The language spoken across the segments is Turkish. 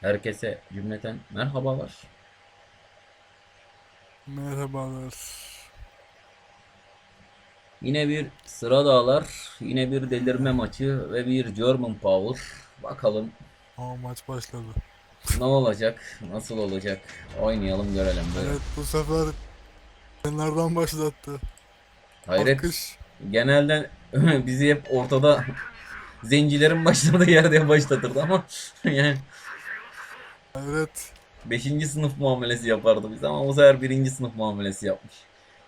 Herkese cümleten merhabalar. Merhabalar. Yine bir sıra dağlar, yine bir delirme maçı ve bir German Power. Bakalım Aa maç başladı. ne olacak, nasıl olacak? Oynayalım görelim böyle. Evet bu sefer nereden başlattı? Hayret, Alkış. genelde bizi hep ortada zencilerin başladığı yerde başlatırdı ama yani Evet. 5. sınıf muamelesi yapardı biz ama bu sefer 1. sınıf muamelesi yapmış.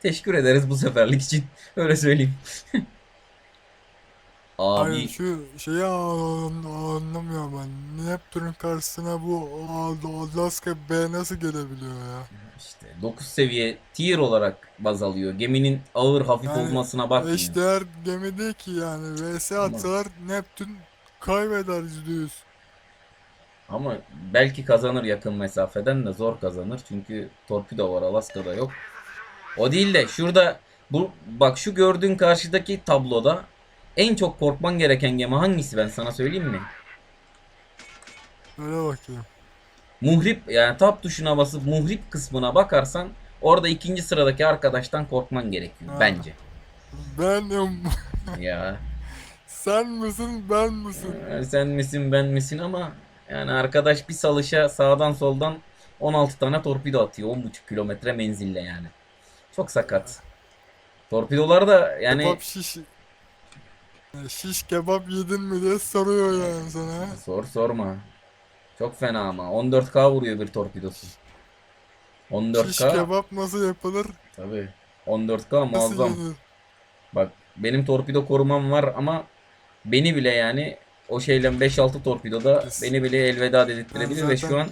Teşekkür ederiz bu seferlik için. Öyle söyleyeyim. Abi Hayır şu şeyi an- anlamıyorum ben. Neptün'ün karşısına bu Al- Alaska B nasıl gelebiliyor ya? İşte 9 seviye tier olarak baz alıyor. Geminin ağır hafif Yani olmasına bakmıyor. Eşdeğer gemi değil ki yani. VS atsalar Neptün kaybeder %100. Ama belki kazanır yakın mesafeden de zor kazanır. Çünkü torpido var Alaska'da yok. O değil de şurada bu bak şu gördüğün karşıdaki tabloda en çok korkman gereken gemi hangisi ben sana söyleyeyim mi? Öyle bakayım. Muhrip yani tab tuşuna basıp muhrip kısmına bakarsan orada ikinci sıradaki arkadaştan korkman gerekiyor Ha. bence. Benim. Ya Sen misin ben misin? e, sen misin ben misin ama yani arkadaş bir salışa sağdan soldan 16 tane torpido atıyor 10.5 kilometre menzille yani. Çok sakat. Torpidolar da yani Kebap şiş. Şiş kebap yedin mi diye soruyor yani sana. sor sorma. Çok fena ama 14k vuruyor bir torpidosu. Şiş 14k kebap nasıl yapılır? tabii. 14k Nasıl muazzam. yenir? Bak benim torpido korumam var ama beni bile yani o şeyle 5-6 torpidoda Biz- beni bile elveda dedirttirebilir Ben ve zaten- şu an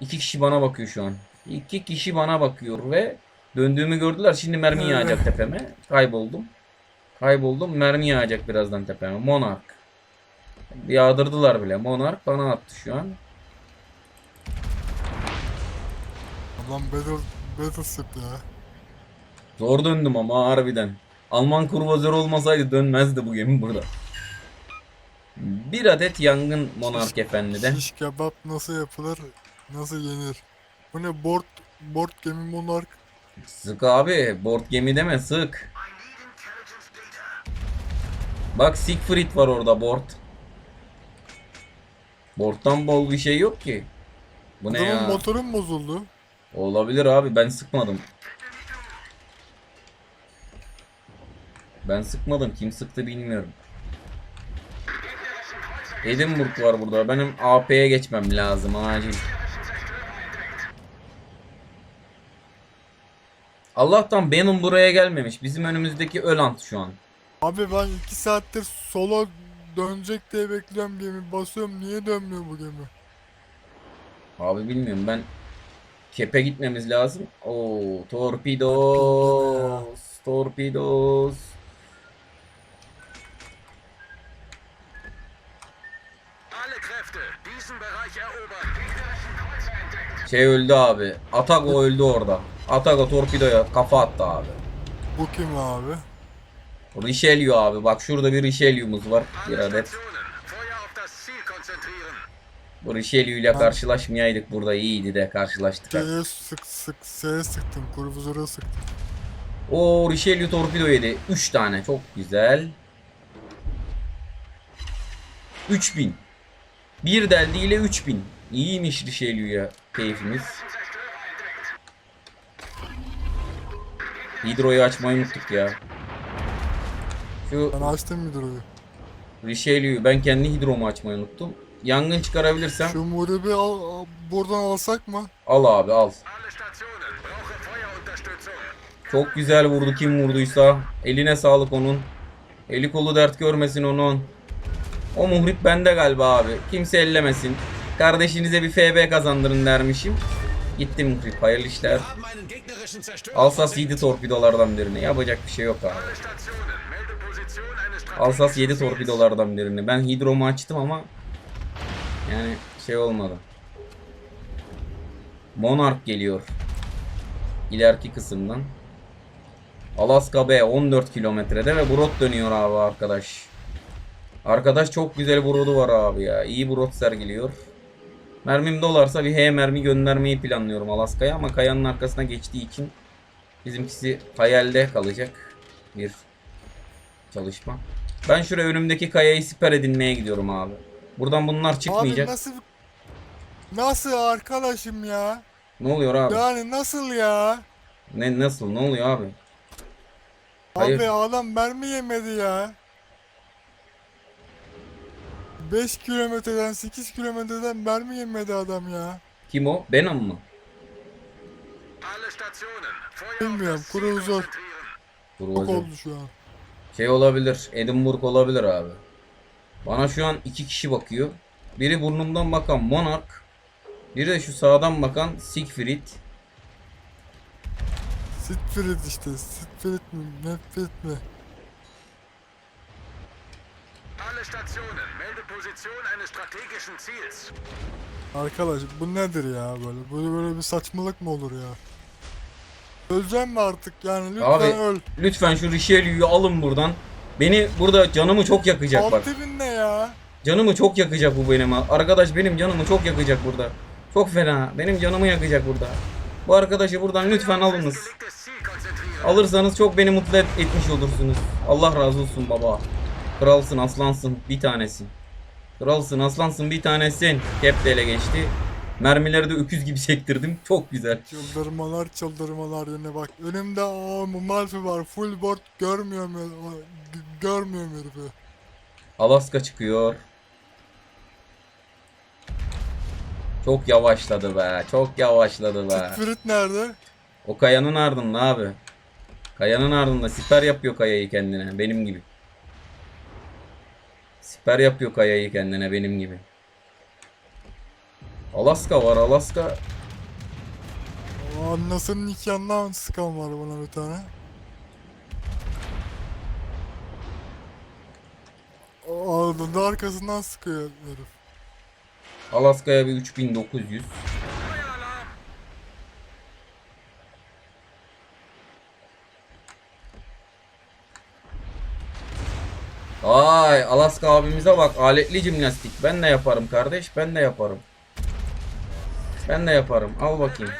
iki kişi bana bakıyor şu an. İki kişi bana bakıyor ve döndüğümü gördüler. Şimdi mermi yağacak tepeme. Kayboldum. Kayboldum. Mermi yağacak birazdan tepeme. Monark. Yağdırdılar bile. Monark bana attı şu an. Battle, Battleship ya. Zor döndüm ama harbiden. Alman kurvazör olmasaydı dönmezdi bu gemi burada. Bir adet yangın monark efendiden. Şiş kebap nasıl yapılır? Nasıl yenir? Bu ne board, board gemi monark? Sık abi. Board gemi deme sık. Bak Siegfried var orada board. Board'tan bol bir şey yok ki. Bu ne Adamın ya? motoru mu bozuldu? Olabilir abi ben sıkmadım. Ben sıkmadım. Kim sıktı bilmiyorum. Edinburgh var burada. Benim AP'ye geçmem lazım acil. Allah'tan benim buraya gelmemiş. Bizim önümüzdeki Öland şu an. Abi ben iki saattir sola dönecek diye bekliyorum gemi. Basıyorum niye dönmüyor bu gemi? Abi bilmiyorum ben kepe gitmemiz lazım. Oo torpidos. Torpidos. Alle Kräfte, diesen Bereich erobern. Şey öldü abi. Atago öldü orada. Atago torpidoya kafa attı abi. Bu kim abi? Richelieu abi. Bak şurada bir Richelieu'muz var. Bir adet. Bu Richelieu ile karşılaşmayaydık burada. iyiydi de karşılaştık. Şeye sık sık şeye sıktım. Kurvuzora sıktım. O Richelieu torpido yedi. 3 tane. Çok güzel. 3000. Bir deldiğiyle 3000. İyiymiş Richelieu'ya keyfimiz. Hidro'yu açmayı unuttuk ya. Şu Ben açtım müdürü. Richelieu ben kendi hidromu açmayı unuttum. Yangın çıkarabilirsem Şu murebi al, buradan alsak mı? al abi al. Çok güzel vurdu kim vurduysa. Eline sağlık onun. Eli kolu dert görmesin onun. O muhrip bende galiba abi. Kimse ellemesin. Kardeşinize bir FB kazandırın dermişim. Gitti muhrip. Hayırlı işler. Alsas yedi torpidolardan birini. Yapacak bir şey yok abi. Alsas strategischen yedi Ziels. torpidolardan birini. Ben hidromu açtım ama yani şey olmadı. Monarch geliyor. İleriki kısımdan. Alaska B 14 kilometrede ve brot dönüyor abi arkadaş. Arkadaş çok güzel brodu var abi ya. İyi brod sergiliyor. Mermim dolarsa bir H mermi göndermeyi planlıyorum Alaska'ya ama kayanın arkasına geçtiği için bizimkisi hayalde kalacak bir çalışma. Ben şuraya önümdeki kayayı siper edinmeye gidiyorum abi. Buradan bunlar çıkmayacak. Abi nasıl nasıl arkadaşım ya? Ne oluyor abi? Yani nasıl ya? Ne nasıl? Ne oluyor abi? Hayır. Abi adam mermi yemedi ya. 5 kilometreden 8 kilometreden mermi yemedi adam ya. Kim o? Benim mı? Bilmiyorum, konzentrieren. Dur Çok oldu şu an. Şey olabilir. Edinburgh olabilir abi. Bana şu an iki kişi bakıyor. Biri burnumdan bakan Monarch. Biri de şu sağdan bakan Siegfried. Sitfirit işte. Sitfirit mi? Nefret mi? Alle Stationen. Melde Position eines strategischen Ziels. Arkadaş bu nedir ya böyle? Böyle böyle bir saçmalık mı olur ya? Öleceğim mi artık yani lütfen Abi, öl. Lütfen şu Richelieu'yu alın buradan. Beni burada canımı çok yakacak bak. 6000 ne ya? Canımı çok yakacak bu benim. Arkadaş benim canımı çok yakacak burada. Çok fena. Benim canımı yakacak burada. Bu arkadaşı buradan lütfen alınız. Alırsanız çok beni mutlu et- etmiş olursunuz. Allah razı olsun baba. Kralsın aslansın bir tanesin. Kralsın aslansın bir tanesin. De ele geçti. Mermileri de öküz gibi sektirdim. Çok güzel. Çıldırmalar çıldırmalar yine bak. Önümde aa Malfi var. Full board görmüyorum. Görmüyorum herifi. Alaska çıkıyor. Çok yavaşladı be. Çok yavaşladı be. Sitfirit nerede? O kayanın ardında abi. Kayanın ardında siper yapıyor kayayı kendine benim gibi. Siper yapıyor kayayı kendine benim gibi. Alaska var Alaska. Aa, Anlasının iki yanından sıkan var bana bir tane. Aa, da arkasından sıkıyor herif. Alaska'ya bir 3900. Feueralarm. Ay Alaska abimize bak aletli jimnastik. Ben de yaparım kardeş ben de yaparım. Ben de yaparım. Al bakayım.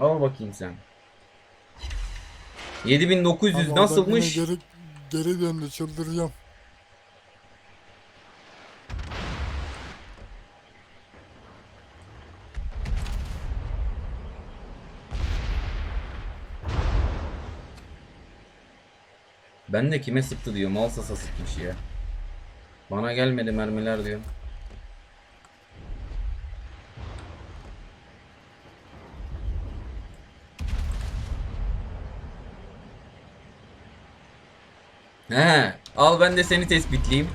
Al bakayım sen. 7900 Ama nasılmış? Geri, geri döndü çıldıracağım. Ben de kime sıktı diyor. Malsas'a sıkmış ya. Bana gelmedi mermiler diyor. He, al ben de seni tespitleyeyim.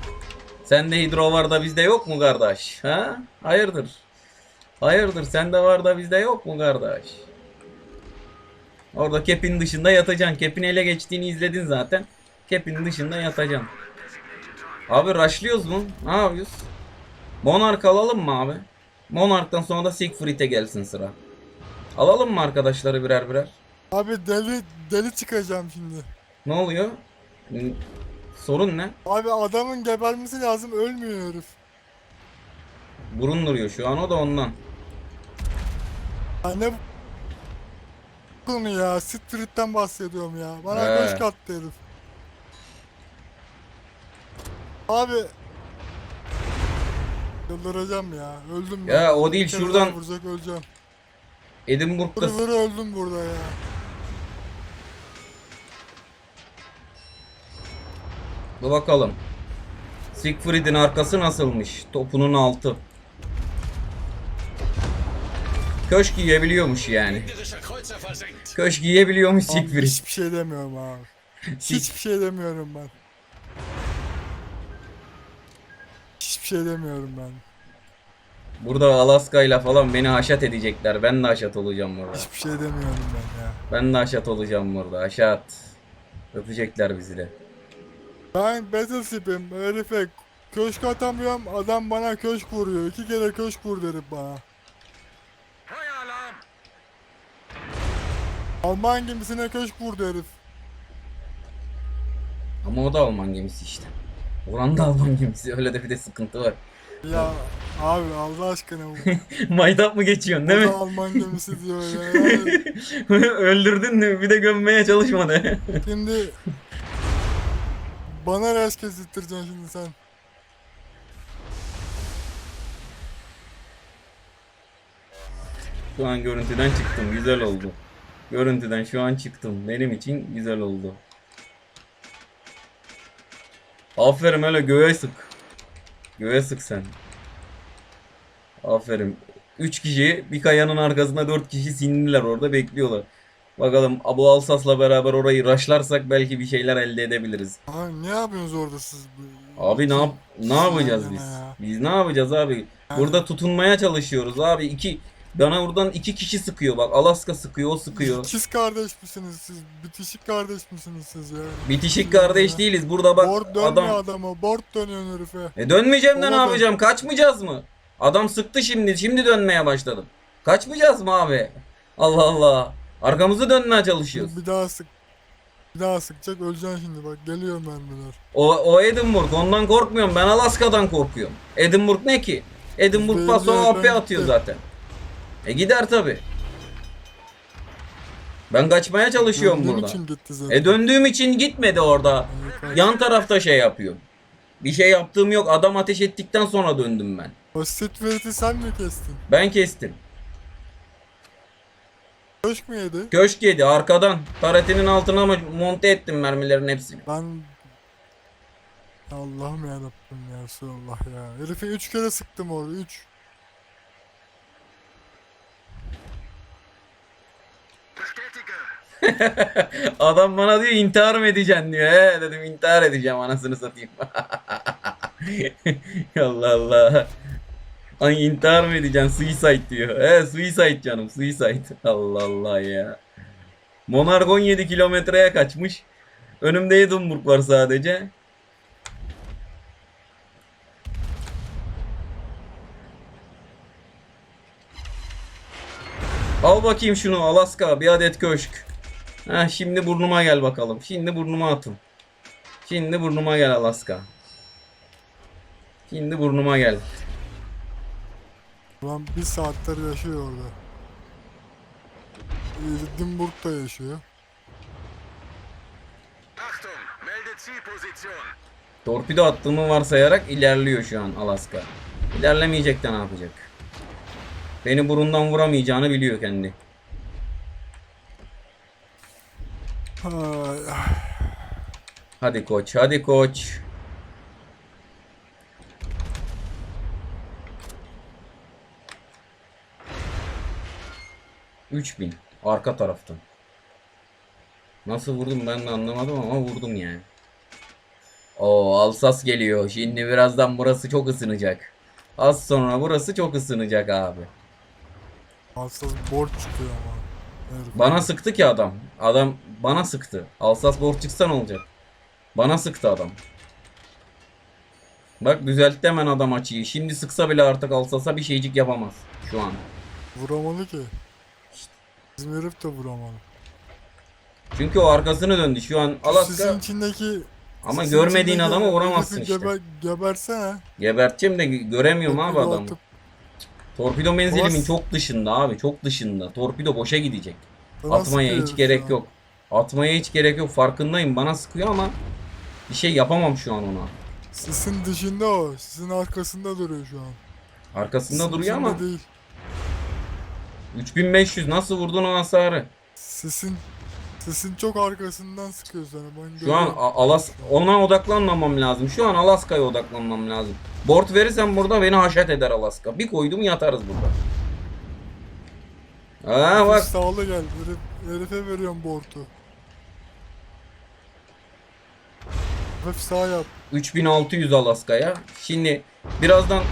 Sende hidro var da bizde yok mu kardeş? Ha? Hayırdır? Hayırdır sende var da bizde yok mu kardeş? Orada kepin dışında yatacaksın. Kepin ele geçtiğini izledin zaten. Kepin dışında yatacaksın. Abi rushlıyoruz mu? Ne yapıyoruz? Monark alalım mı abi? Monark'tan sonra da Siegfried'e gelsin sıra. Alalım mı arkadaşları birer birer? Abi deli deli çıkacağım şimdi. Ne oluyor? N- Sorun ne? Abi adamın gebermesi lazım ölmüyor herif. Burun duruyor şu an o da ondan. Ya ne bunu ya Spirit'ten bahsediyorum ya. Bana He. göz kattı herif. Abi Çıldıracağım ya. Öldüm ben. Ya o değil, Bir kere şuradan- Vuracak öleceğim. Edinburgh'da Vır vır öldüm burada ya. Dur bakalım. Siegfried'in arkası nasılmış? Topunun altı. Köşk yiyebiliyormuş yani. Köşk yiyebiliyormuş Abi Siegfried. hiçbir şey demiyorum abi. Hiçbir şey demiyorum ben. Şey demiyorum ben. Burada Alaska ile falan beni haşat edecekler. Ben de haşat olacağım burada. Hiçbir şey demiyorum ben ya. Ben de haşat olacağım burada. Haşat. Öpecekler bizi de. Ben Battleship'im. Herife köşk atamıyorum. Adam bana köşk vuruyor. İki kere köşk vurdu herif bana. Alman gemisine köşk vurdu herif. Ama o da Alman gemisi işte. Oran da Alman gemisi. Öyle de bir de sıkıntı var. Ya abi Allah aşkına bu. Maytap mı geçiyorsun O değil da mi? Alman gemisi diyor ya. Öldürdün mü? Bir de gömmeye çalışmadı. şimdi bana raş kesittireceksin şimdi sen. Şu an görüntüden çıktım. Güzel oldu. Görüntüden şu an çıktım. Benim için güzel oldu. Aferin öyle göğe sık. Göğe sık sen. Aferin. 3 kişi bir kayanın arkasında 4 kişi sindiler orada bekliyorlar. Bakalım Abu Alsas'la beraber orayı raşlarsak belki bir şeyler elde edebiliriz. Abi ne yapıyorsunuz orada siz? Abi ne yap ne yapacağız biz? Biz ne yapacağız abi? Burada tutunmaya çalışıyoruz abi. İki bana buradan iki kişi sıkıyor bak. Alaska sıkıyor, o sıkıyor. İkiz kardeş misiniz siz? Bitişik kardeş misiniz siz ya? Bitişik kardeş değiliz. Burada bak Board dönmüyor adam. adama. Board dönüyor herife. E dönmeyeceğim de ne Ona dön. yapacağım? Kaçmayacağız mı? Adam sıktı şimdi. Şimdi dönmeye başladım. Kaçmayacağız mı abi? Allah Allah. Arkamızı dönmeye çalışıyoruz. Bir daha sık. Bir daha sıkacak öleceksin şimdi bak geliyor mermiler. O, o Edinburgh ondan korkmuyorum. Ben Alaska'dan korkuyorum. Edinburgh ne ki? Edinburgh Belli paso yerden AP atıyor gitti. zaten. E gider tabi. Ben kaçmaya çalışıyorum Döndüğün burada. için gitti zaten. E döndüğüm için gitmedi orada. Yan tarafta şey yapıyor. Bir şey yaptığım yok. Adam ateş ettikten sonra döndüm ben. O Sitvert'i sen mi kestin? Ben kestim. Köşk mü yedi? Köşk yedi arkadan. Taretinin altına mı monte ettim mermilerin hepsini. Ben... Allah'ım yarabbim ya Resulallah ya. Herife 3 kere sıktım orada 3. Adam bana diyor intihar mı edeceksin diyor. He dedim intihar edeceğim anasını satayım. Allah Allah. Ay intihar mı edeceksin? Suicide diyor. He suicide canım suicide. Allah Allah ya. Monark 17 kilometreye kaçmış. Önümde Edinburgh var sadece. Al bakayım şunu Alaska bir adet köşk. Ha şimdi burnuma gel bakalım. Şimdi burnuma atın. Şimdi burnuma gel Alaska. Şimdi burnuma gel. Ulan bir saattir yaşıyor orada. Edinburgh'da yaşıyor. Achtung, melde Zielposition. Torpido attığımı varsayarak ilerliyor şu an Alaska. İlerlemeyecek de ne yapacak? Beni burundan vuramayacağını biliyor kendi. Ay, Hadi koç, hadi koç. Üç bin arka taraftan. Nasıl vurdum ben de anlamadım ama vurdum yani. Oo Alsas geliyor. Şimdi birazdan burası çok ısınacak. Az sonra burası çok ısınacak abi. Alsaz borç çıkıyor ama. Bana sıktı ki adam. Adam bana sıktı. Alsas borç çıksa ne olacak? Bana sıktı adam. Bak düzeltti hemen adam açıyı. Şimdi sıksa bile artık Alsas'a bir şeycik yapamaz. Şu an. Vuramadı ki. Bizim herif de vuramadı. Çünkü o arkasını döndü. Şu an Alaska Sizin içindeki... ama sizin görmediğin içindeki adamı vuramazsın işte. Geber, gebersene. Geberteceğim de göremiyorum abi Torpido adamı. atıp Torpido menzilimin Ulan- çok dışında abi. Çok dışında. Torpido boşa gidecek. bana Atmaya hiç gerek ya. yok. Atmaya hiç gerek yok. Farkındayım. Bana sıkıyor ama bir şey yapamam şu an ona. Sisin dışında o. Sisin arkasında duruyor şu an. Arkasında Sisin duruyor ama değil. 3500 nasıl vurdun o hasarı? Sisin Sisin çok arkasından sıkıyor sana. Ben Şu an görüyorum. A- Alas ona odaklanmamam lazım. Şu an Alaska'ya odaklanmam lazım. Board verirsem burada beni haşet eder Alaska. Bir koydum yatarız burada. Aa Hafif bak Sağlı gel. Herif, herife veriyorum bortu. Hafif sağ yap. 3600 Alaska'ya. Şimdi birazdan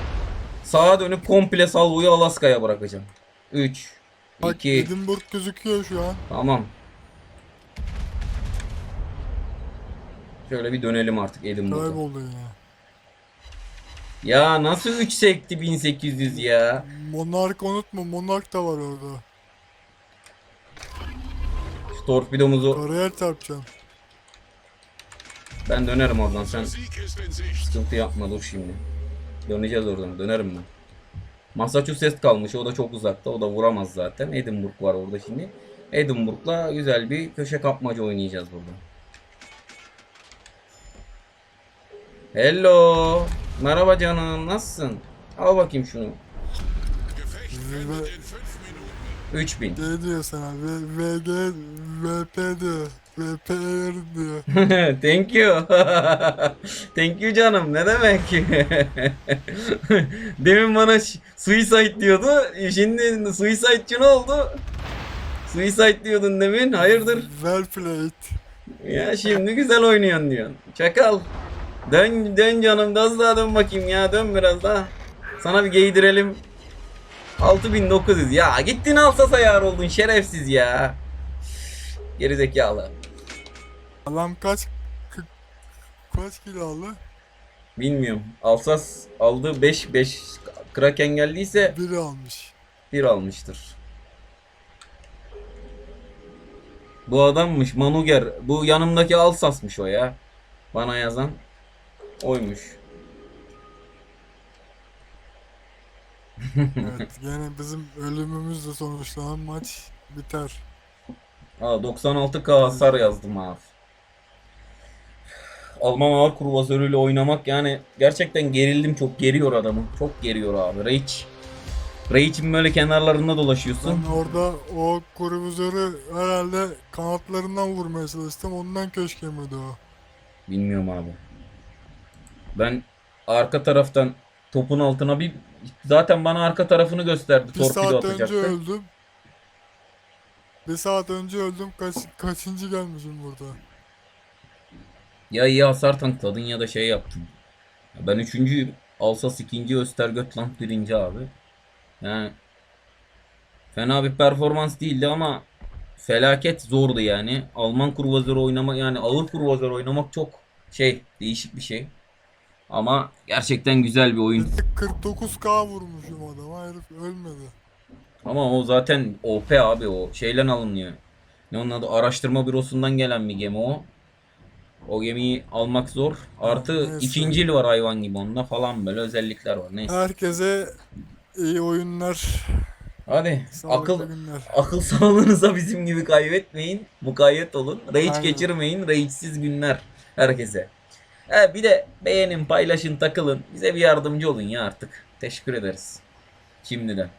sağa dönüp komple salvoyu Alaska'ya bırakacağım. 3 Bak 2 Edinburgh gözüküyor şu an. Tamam. Şöyle bir dönelim artık Edinburgh'a. Kayboldu yine. Ya nasıl 3 sekti 1800 ya? Monark unutma. Monark da var orada. torpidomuzu Karaya çarpacağım. ben dönerim oradan sen sıkıntı yapma dur şimdi. Döneceğiz oradan dönerim ben. Massachusetts kalmış o da çok uzakta o da vuramaz zaten. Edinburgh var orada şimdi. Edinburgh'la güzel bir köşe kapmaca oynayacağız burada. Hello. Merhaba canım nasılsın? Al bakayım şunu. Gefecht Ve- endet in fünf Minuten. 3000. G diyor sana. V, VG, VP diyor. VPR diyor. Thank you. Thank you canım. Ne demek? Demin bana suicide diyordu. Şimdi suicide'cı ne oldu? Suicide diyordun demin. Hayırdır? Well played. Ya şimdi güzel oynuyorsun diyorsun. Çakal. Dön dön canım. Az daha dön bakayım ya. Dön biraz daha. Sana bir giydirelim. 6900 ya gittin alsa yar oldun şerefsiz ya. Gerizekalı. Adam kaç kaç kilo aldı? Bilmiyorum. Alsas aldı 5 5 Kraken geldiyse Biri almış. 1 almıştır. Bu adammış Manuger. Bu yanımdaki Alsas'mış o ya. Bana yazan oymuş. Evet gene bizim ölümümüzle sonuçlanan maç biter. Aa 96k hasar yazdım abi. Alman ağır kruvazörüyle oynamak yani gerçekten gerildim çok geriyor adamı. Çok geriyor abi. Rage. Rage'in böyle kenarlarında dolaşıyorsun. Ben orada o kuruvizörü herhalde kanatlarından vurmaya çalıştım. Ondan köşk yemedi o. Bilmiyorum abi. Ben arka taraftan topun altına bir zaten bana arka tarafını gösterdi. Bir Torpido saat önce atacaktı. öldüm. Bir saat önce öldüm. Kaç, kaçıncı gelmişim burada? Ya iyi hasar tankladın ya da şey yaptın. Ya Ben üçüncüyüm. Alsas ikinci, Östergötland birinci abi. Yani fena bir performans değildi ama felaket zordu yani. Alman kurvazörü oynamak yani ağır kurvazör oynamak çok şey değişik bir şey. Ama gerçekten güzel bir oyun. 49k vurmuşum adama. Herif ölmedi. Ama o zaten OP abi o şeyden alınıyor. Ne onun adı araştırma bürosundan gelen bir gemi o. O gemiyi almak zor. Artı Neyse. ikincil var hayvan gibi onda falan böyle özellikler var. Neyse. Herkese iyi oyunlar. Hadi Sağlıklı akıl günler. akıl sağlığınıza bizim gibi kaybetmeyin. Mukayyet olun. Rage Aynen. geçirmeyin. Rage'siz günler herkese. He, bir de beğenin, paylaşın, takılın. Bize bir yardımcı olun ya artık. Teşekkür ederiz. Şimdiden.